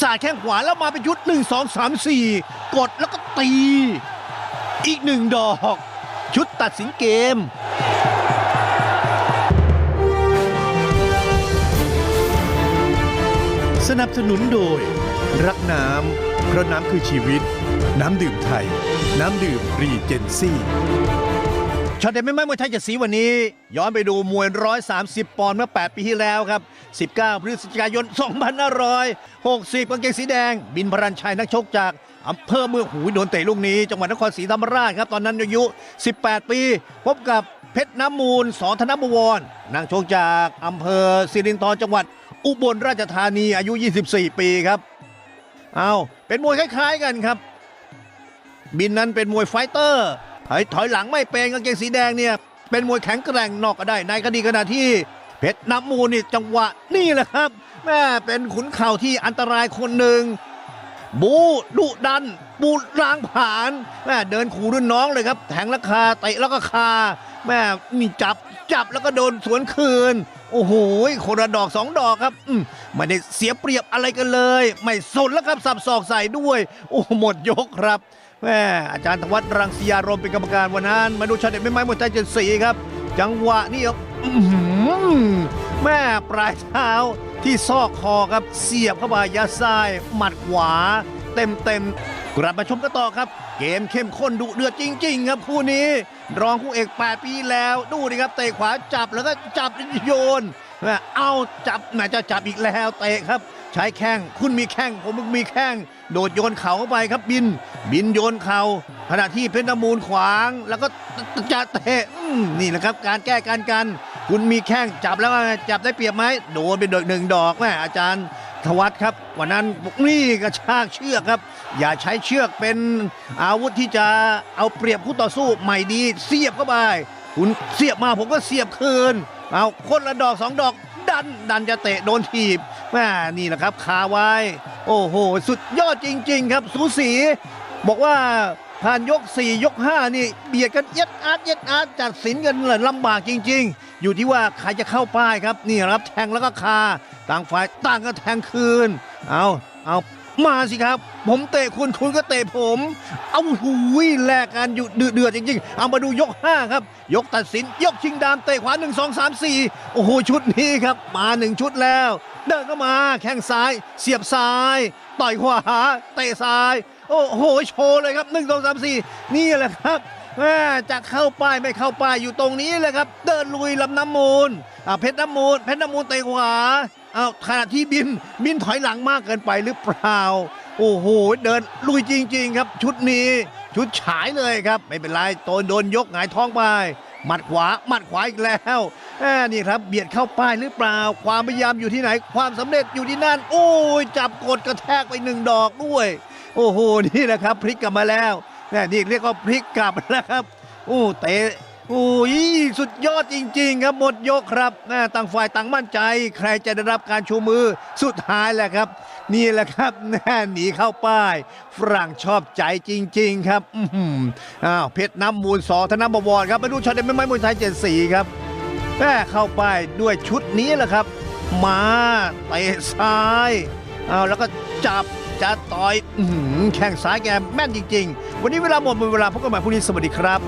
สาดแข้งขวาแล้วมาเป็นยุทธหนึ่งสองสามสี่กดแล้วก็ตี อีกหนึ่งดอก ชุดตัดสินเกมสนับสนุนโดย รักน้ำเพราะน้ำคือชีวิต น้ำดื่มไทย น้ำดื่มรีเจนซี่ ช็อตเด็ดไม่ไม่มวยไทยจะสีวันนี้ ย้อนไปดูมวย 130 ปอนด์เมื่อ 8 ปีที่แล้วครับ 19 พฤศจิกายน 2560กางเกงสีแดง บินพรัญชัยนักชกจากอำเภอเมืองหูยโดนเตะลูกนี้ จังหวัดนครศรีธรรมราชครับ ตอนนั้นอายุ 18 ปี พบกับเพชรน้ำมูลสอนธนบวรนักชกจากอำเภอสิรินธรจังหวัด อุบลราชธานีอายุ 24 ปีครับเอาเป็นมวยคล้าย ๆ กันครับ บินนั้นเป็นมวยไฟเตอร์ ถอยถอยหลังไม่เป็นกางเกงสีแดงเนี่ย เป็นมวยแข็งแกร่งนอกก็ได้ ในก็ดีขณะที่เพชรน้ำมูลนี่จังหวะนี่แหละครับแม่เป็นขุนเข่าที่อันตรายคนหนึ่งบูดุดัน บูรางผานแม่เดินขู่รุ่นน้องเลยครับแทงราคาเตะแล้วก็คาแม่นี่จับจับแล้วก็โดนสวนคืน โอ้โหคนละดอกสองดอกครับอืมไม่ได้เสียเปรียบอะไรกันเลย ไม่สนแล้วครับสับศอกใส่ด้วย โอ้หมดยกครับ แม่อาจารย์ธวัฒน์รังสียารมเป็นกรรมการวันนั้น มาดูชาเด็ดไม่ไม้หมดใจเจ็ดสีครับ จังหวะนี่ครับอื้อหือแม่ปลายเท้าที่ซอกคอครับเสียบเข้าไปยัดซ้าย หมัดขวา เต็มเต็มกลับมาชมกันต่อครับ เกมเข้มข้นดุเดือดจริง ๆ ครับคู่นี้ รองคู่เอก 8 ปีแล้ว ดูดิครับเตะขวาจับแล้วก็จับโยน แม่เอาจับแม่จะจับอีกแล้วเตะครับ ใช้แข้งคุณมีแข้งผมมีแข้ง โดดโยนเข่าเข้าไปครับบิน บินโยนเข่าขณะที่เพชรมูลขวาง แล้วก็จะเตะนี่แหละครับ การแก้การกัน คุณมีแข้งจับแล้วจับได้เปรียบไหมโดนไปเดอกหนึ่งดอกแม่อาจารย์ธวัฒครับวันนั้นนี่กระชากเชือกครับ อย่าใช้เชือกเป็นอาวุธที่จะเอาเปรียบคู่ต่อสู้ใหม่ดี เสียบเข้าไปคุณเสียบมาผมก็เสียบคืน เอาคนละดอกสองดอก ดันดันจะเตะโดนถีบแม่นี่แหละครับคาไว้ โอ้โห สุดยอดจริง ๆ ครับ สูสี บอกว่าผ่านยก 4 ยก 5 นี่ เบียดกันเย็ดอาร์ตเย็ดอาร์ตจัดสินกันเลยลำบากจริง ๆ อยู่ที่ว่าใครจะเข้าป้ายครับ นี่รับแทงแล้วก็คา ต่างฝ่ายต่างก็แทงคืน เอาเอามาสิครับ ผมเตะคุณคุณก็เตะผม เอาหูยแลกกันอยู่เดือดๆจริง ๆ เอามาดูยก 5 ครับ ยกตัดสิน ยกชิงดามเตะขวา 1 2 3 4 โอ้โห ชุดนี้ครับ มา 1 ชุดแล้ว เดินเข้ามาแข้งซ้าย เสียบซ้าย ต่อยขวาเตะซ้าย โอ้โห โชว์เลยครับ 1 2 3 4 นี่แหละครับแม่จะเข้าป้ายไม่เข้าป้ายอยู่ตรงนี้แหละครับ เดินลุยลำน้ำมูลเพชรน้ำมูลเพชรน้ำมูลเตะขวา อาขณะที่บินบินถอยหลังมากเกินไปหรือเปล่า โอ้โห เดินลุยจริง ๆ ครับ ชุดนี้ชุดฉายเลยครับ ไม่เป็นไรโดนโดนยกหงายท้องไปหมัดขวาหมัดขวาอีกแล้วแม่นี่ครับเบียดเข้าป้ายหรือเปล่า ความพยายามอยู่ที่ไหน ความสำเร็จอยู่ที่นั่น โอ้ยจับกดกระแทกไปหนึ่งดอกด้วย โอ้โหนี่แหละครับ พลิกกลับมาแล้วแนี่นี่เรียกว่าพลิกกลับแล้วครับโอ้เตะ โอ้ยสุดยอดจริง ๆ ครับหมดยกครับนะต่างฝ่ายต่างมั่นใจ ใครจะได้รับการชูมือสุดท้ายแหละครับ นี่แหละครับแน่หนีเข้าป้าย ฝรั่งชอบใจจริง ๆ ครับอื้อหืออ้าวเพชรน้ำมูลสอธนบวรครับมาดูช็อตเด็ดไม่ไม้มวยไทยเจ็ดสีครับแม่เข้าป้ายด้วยชุดนี้แหละครับ มาเตะซ้ายเอาวแล้วก็จับจะต่อยอื้อหือแข้งซ้ายแกแม่นจริง ๆ วันนี้เวลาหมดหมดเวลาพบกันใหม่พรุ่งนี้สวัสดีครับ